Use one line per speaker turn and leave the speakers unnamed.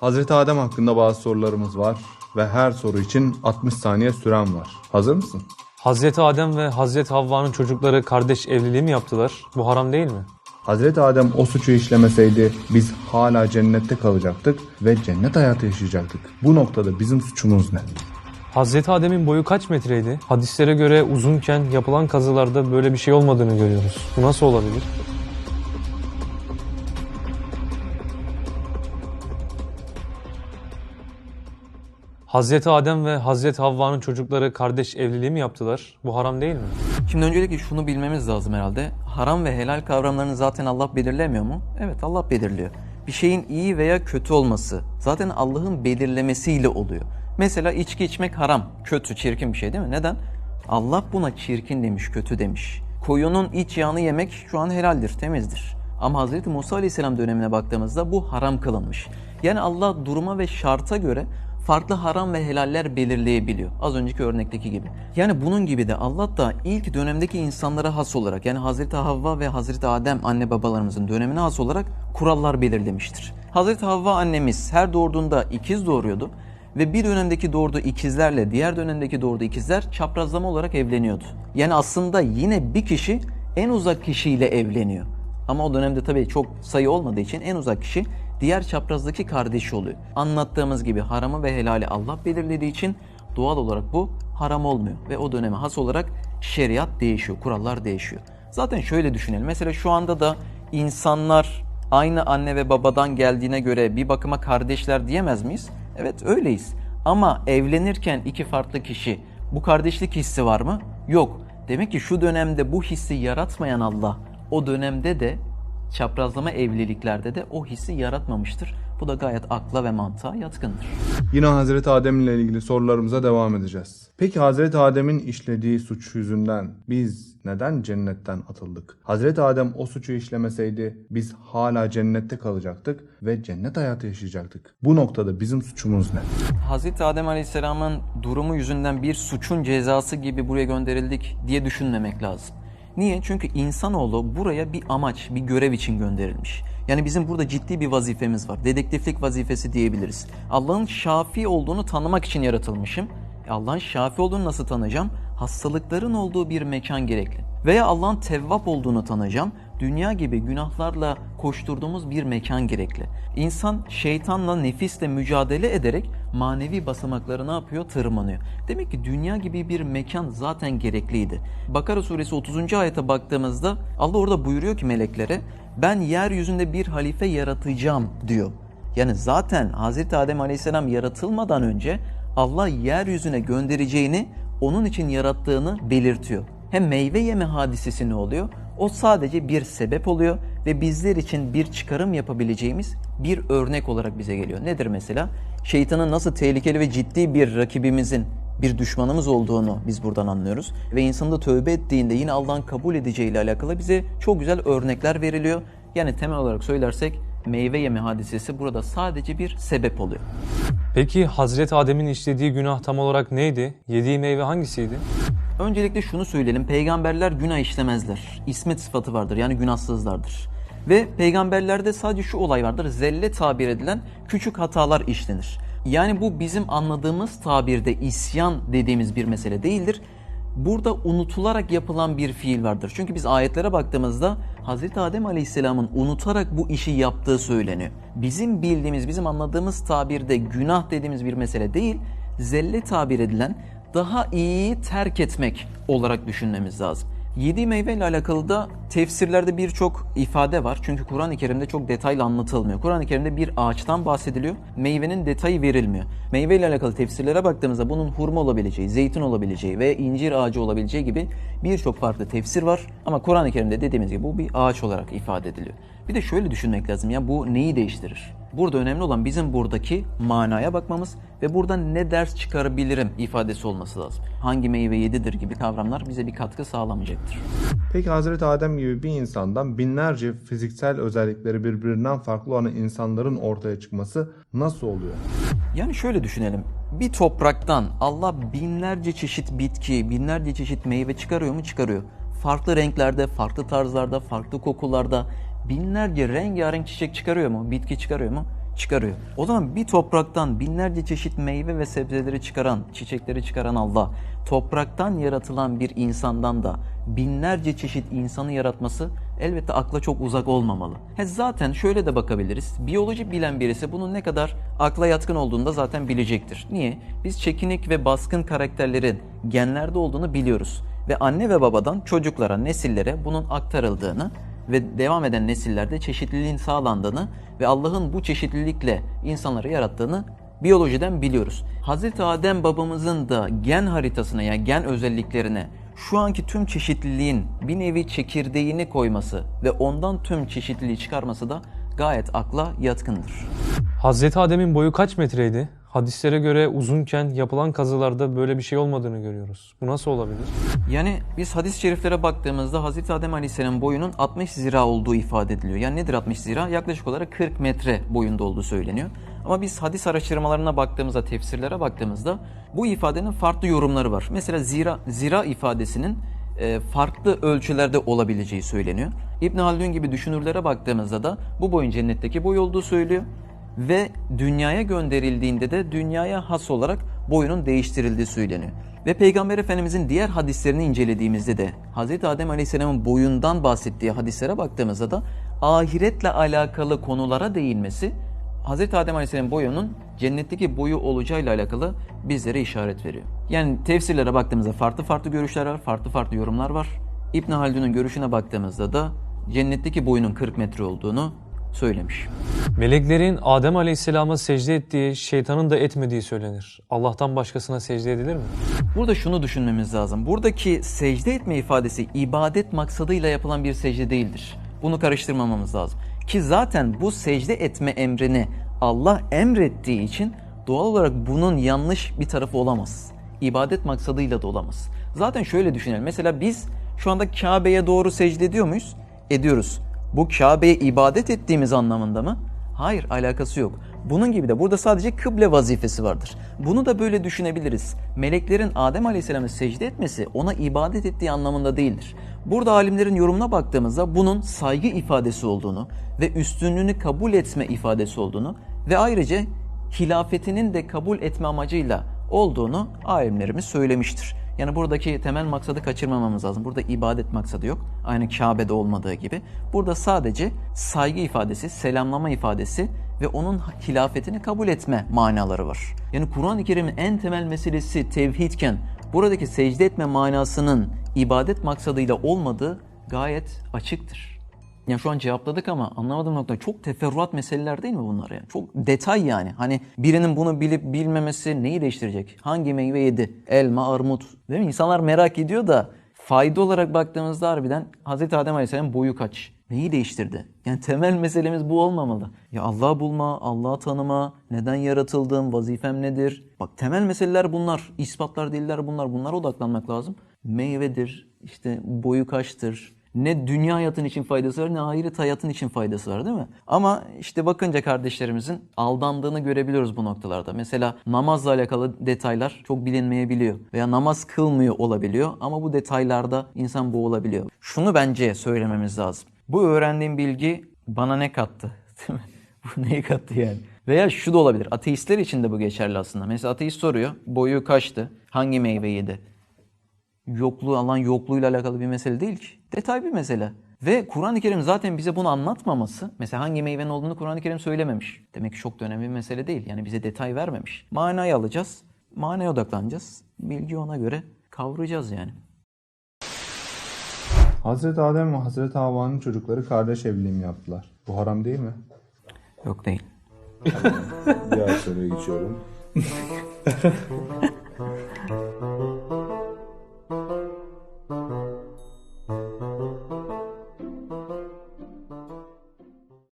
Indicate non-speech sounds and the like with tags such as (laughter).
Hazreti Adem hakkında bazı sorularımız var ve her soru için 60 saniye süren var. Hazır mısın?
Hazreti Adem ve Hazreti Havva'nın çocukları kardeş evliliği mi yaptılar? Bu haram değil mi?
Hazreti Adem o suçu işlemeseydi biz hala cennette kalacaktık ve cennet hayatı yaşayacaktık. Bu noktada bizim suçumuz ne?
Hazreti Adem'in boyu kaç metreydi? Hadislere göre uzunken yapılan kazılarda böyle bir şey olmadığını görüyoruz. Bu nasıl olabilir? Hazreti Adem ve Hazreti Havva'nın çocukları kardeş evliliği mi yaptılar? Bu haram değil mi?
Şimdi öncelikle şunu bilmemiz lazım herhalde. Haram ve helal kavramlarını zaten Allah belirlemiyor mu? Evet Allah belirliyor. Bir şeyin iyi veya kötü olması zaten Allah'ın belirlemesiyle oluyor. Mesela içki içmek haram, kötü, çirkin bir şey değil mi? Neden? Allah buna çirkin demiş, kötü demiş. Koyunun iç yağını yemek şu an helaldir, temizdir. Ama Hz. Musa Aleyhisselam dönemine baktığımızda bu haram kılınmış. Yani Allah duruma ve şarta göre farklı haram ve helaller belirleyebiliyor. Az önceki örnekteki gibi. Yani bunun gibi de Allah da ilk dönemdeki insanlara has olarak yani Hazreti Havva ve Hazreti Adem anne babalarımızın dönemine has olarak kurallar belirlemiştir. Hazreti Havva annemiz her doğurduğunda ikiz doğuruyordu ve bir dönemdeki doğurduğu ikizlerle diğer dönemdeki doğurduğu ikizler çaprazlama olarak evleniyordu. Yani aslında yine bir kişi en uzak kişiyle evleniyor. Ama o dönemde tabii çok sayı olmadığı için en uzak kişi diğer çaprazdaki kardeşi oluyor. Anlattığımız gibi haramı ve helali Allah belirlediği için doğal olarak bu haram olmuyor. Ve o döneme has olarak şeriat değişiyor, kurallar değişiyor. Zaten şöyle düşünelim. Mesela şu anda da insanlar aynı anne ve babadan geldiğine göre bir bakıma kardeşler diyemez miyiz? Evet öyleyiz. Ama evlenirken iki farklı kişi bu kardeşlik hissi var mı? Yok. Demek ki şu dönemde bu hissi yaratmayan Allah o dönemde de çaprazlama evliliklerde de o hissi yaratmamıştır. Bu da gayet akla ve mantığa yatkındır.
Yine Hazreti Adem ile ilgili sorularımıza devam edeceğiz. Peki Hazreti Adem'in işlediği suç yüzünden biz neden cennetten atıldık? Hazreti Adem o suçu işlemeseydi biz hala cennette kalacaktık ve cennet hayatı yaşayacaktık. Bu noktada bizim suçumuz ne?
Hazreti Adem Aleyhisselam'ın durumu yüzünden bir suçun cezası gibi buraya gönderildik diye düşünmemek lazım. Niye? Çünkü insanoğlu buraya bir amaç, bir görev için gönderilmiş. Yani bizim burada ciddi bir vazifemiz var. Dedektiflik vazifesi diyebiliriz. Allah'ın şafi olduğunu tanımak için yaratılmışım. E Allah'ın şafi olduğunu nasıl tanıyacağım? Hastalıkların olduğu bir mekan gerekli. Veya Allah'ın tevvap olduğunu tanıyacağım. Dünya gibi günahlarla koşturduğumuz bir mekan gerekli. İnsan şeytanla, nefisle mücadele ederek manevi basamakları ne yapıyor? Tırmanıyor. Demek ki dünya gibi bir mekan zaten gerekliydi. Bakara suresi 30. ayete baktığımızda Allah orada buyuruyor ki meleklere ben yeryüzünde bir halife yaratacağım diyor. Yani zaten Hz. Adem Aleyhisselam yaratılmadan önce Allah yeryüzüne göndereceğini onun için yarattığını belirtiyor. Hem meyve yeme hadisesi ne oluyor? O sadece bir sebep oluyor ve bizler için bir çıkarım yapabileceğimiz bir örnek olarak bize geliyor. Nedir mesela? Şeytanın nasıl tehlikeli ve ciddi bir rakibimizin, bir düşmanımız olduğunu biz buradan anlıyoruz. Ve insan da tövbe ettiğinde yine Allah'ın kabul edeceğiyle alakalı bize çok güzel örnekler veriliyor. Yani temel olarak söylersek meyve yeme hadisesi burada sadece bir sebep oluyor.
Peki Hazreti Adem'in işlediği günah tam olarak neydi? Yediği meyve hangisiydi?
Öncelikle şunu söyleyelim. Peygamberler günah işlemezler. İsmet sıfatı vardır. Yani günahsızlardır. Ve peygamberlerde sadece şu olay vardır. Zelle tabir edilen küçük hatalar işlenir. Yani bu bizim anladığımız tabirde isyan dediğimiz bir mesele değildir. Burada unutularak yapılan bir fiil vardır. Çünkü biz ayetlere baktığımızda Hz. Adem Aleyhisselam'ın unutarak bu işi yaptığı söyleniyor. Bizim bildiğimiz, bizim anladığımız tabirde günah dediğimiz bir mesele değil, zelle tabir edilen daha iyiyi terk etmek olarak düşünmemiz lazım. Yediği meyve ile alakalı da tefsirlerde birçok ifade var. Çünkü Kur'an-ı Kerim'de çok detaylı anlatılmıyor. Kur'an-ı Kerim'de bir ağaçtan bahsediliyor. Meyvenin detayı verilmiyor. Meyve ile alakalı tefsirlere baktığımızda bunun hurma olabileceği, zeytin olabileceği ve incir ağacı olabileceği gibi birçok farklı tefsir var. Ama Kur'an-ı Kerim'de dediğimiz gibi bu bir ağaç olarak ifade ediliyor. Bir de şöyle düşünmek lazım ya bu neyi değiştirir? Burada önemli olan bizim buradaki manaya bakmamız ve buradan ne ders çıkarabilirim ifadesi olması lazım. Hangi meyve yedidir gibi kavramlar bize bir katkı sağlamayacaktır.
Peki Hazreti Adem gibi bir insandan binlerce fiziksel özellikleri birbirinden farklı olan insanların ortaya çıkması nasıl oluyor?
Yani şöyle düşünelim. Bir topraktan Allah binlerce çeşit bitki, binlerce çeşit meyve çıkarıyor mu? Çıkarıyor. Farklı renklerde, farklı tarzlarda, farklı kokularda binlerce rengarenk çiçek çıkarıyor mu? Bitki çıkarıyor mu? çıkarıyor. O zaman bir topraktan binlerce çeşit meyve ve sebzeleri çıkaran, çiçekleri çıkaran Allah, topraktan yaratılan bir insandan da binlerce çeşit insanı yaratması elbette akla çok uzak olmamalı. He zaten şöyle de bakabiliriz. Biyoloji bilen birisi bunun ne kadar akla yatkın olduğunu da zaten bilecektir. Niye? Biz çekinik ve baskın karakterlerin genlerde olduğunu biliyoruz. Ve anne ve babadan çocuklara, nesillere bunun aktarıldığını ve devam eden nesillerde çeşitliliğin sağlandığını ve Allah'ın bu çeşitlilikle insanları yarattığını biyolojiden biliyoruz. Hazreti Adem babamızın da gen haritasına yani gen özelliklerine şu anki tüm çeşitliliğin bir nevi çekirdeğini koyması ve ondan tüm çeşitliliği çıkarması da gayet akla yatkındır.
Hazreti Adem'in boyu kaç metreydi? Hadislere göre uzunken yapılan kazılarda böyle bir şey olmadığını görüyoruz. Bu nasıl olabilir?
Yani biz hadis-i şeriflere baktığımızda Hazreti Adem Aleyhisselam boyunun 60 zira olduğu ifade ediliyor. Yani nedir 60 zira? Yaklaşık olarak 40 metre boyunda olduğu söyleniyor. Ama biz hadis araştırmalarına baktığımızda, tefsirlere baktığımızda bu ifadenin farklı yorumları var. Mesela zira, zira ifadesinin e, farklı ölçülerde olabileceği söyleniyor. İbn Haldun gibi düşünürlere baktığımızda da bu boyun cennetteki boy olduğu söylüyor ve dünyaya gönderildiğinde de dünyaya has olarak boyunun değiştirildiği söyleniyor. Ve Peygamber Efendimizin diğer hadislerini incelediğimizde de Hz. Adem Aleyhisselam'ın boyundan bahsettiği hadislere baktığımızda da ahiretle alakalı konulara değinmesi Hz. Adem Aleyhisselam'ın boyunun cennetteki boyu olacağıyla alakalı bizlere işaret veriyor. Yani tefsirlere baktığımızda farklı farklı görüşler var, farklı farklı yorumlar var. İbn Haldun'un görüşüne baktığımızda da cennetteki boyunun 40 metre olduğunu söylemiş.
Meleklerin Adem Aleyhisselam'a secde ettiği, şeytanın da etmediği söylenir. Allah'tan başkasına secde edilir mi?
Burada şunu düşünmemiz lazım. Buradaki secde etme ifadesi ibadet maksadıyla yapılan bir secde değildir. Bunu karıştırmamamız lazım. Ki zaten bu secde etme emrini Allah emrettiği için doğal olarak bunun yanlış bir tarafı olamaz. İbadet maksadıyla da olamaz. Zaten şöyle düşünelim. Mesela biz şu anda Kabe'ye doğru secde ediyor muyuz? Ediyoruz. Bu Kabe'ye ibadet ettiğimiz anlamında mı? Hayır, alakası yok. Bunun gibi de burada sadece kıble vazifesi vardır. Bunu da böyle düşünebiliriz. Meleklerin Adem Aleyhisselam'a secde etmesi ona ibadet ettiği anlamında değildir. Burada alimlerin yorumuna baktığımızda bunun saygı ifadesi olduğunu ve üstünlüğünü kabul etme ifadesi olduğunu ve ayrıca hilafetinin de kabul etme amacıyla olduğunu alimlerimiz söylemiştir. Yani buradaki temel maksadı kaçırmamamız lazım. Burada ibadet maksadı yok. Aynı Kabe'de olmadığı gibi. Burada sadece saygı ifadesi, selamlama ifadesi ve onun hilafetini kabul etme manaları var. Yani Kur'an-ı Kerim'in en temel meselesi tevhidken buradaki secde etme manasının ibadet maksadıyla olmadığı gayet açıktır. Yani şu an cevapladık ama anlamadığım nokta çok teferruat meseleler değil mi bunlar yani? Çok detay yani. Hani birinin bunu bilip bilmemesi neyi değiştirecek? Hangi meyve yedi? Elma, armut. Değil mi? İnsanlar merak ediyor da fayda olarak baktığımızda harbiden Hz. Adem Aleyhisselam boyu kaç? Neyi değiştirdi? Yani temel meselemiz bu olmamalı. Ya Allah'ı bulma, Allah'ı tanıma, neden yaratıldım, vazifem nedir? Bak temel meseleler bunlar. İspatlar değiller bunlar. Bunlara odaklanmak lazım. Meyvedir, işte boyu kaçtır, ne dünya hayatın için faydası var ne ahiret hayatın için faydası var değil mi? Ama işte bakınca kardeşlerimizin aldandığını görebiliyoruz bu noktalarda. Mesela namazla alakalı detaylar çok bilinmeyebiliyor. Veya namaz kılmıyor olabiliyor ama bu detaylarda insan boğulabiliyor. Şunu bence söylememiz lazım. Bu öğrendiğim bilgi bana ne kattı? (laughs) Değil mi? Bu neyi kattı yani? Veya şu da olabilir. Ateistler için de bu geçerli aslında. Mesela ateist soruyor. Boyu kaçtı? Hangi meyve yedi? Yokluğu alan yokluğuyla alakalı bir mesele değil ki. Detay bir mesele. Ve Kur'an-ı Kerim zaten bize bunu anlatmaması, mesela hangi meyvenin olduğunu Kur'an-ı Kerim söylememiş. Demek ki çok da önemli bir mesele değil. Yani bize detay vermemiş. Manayı alacağız, manaya odaklanacağız. Bilgi ona göre kavrayacağız yani.
Hazreti Adem ve Hazreti Havva'nın çocukları kardeş evliliği mi yaptılar? Bu haram değil mi?
Yok değil.
Diğer soruya geçiyorum. (laughs)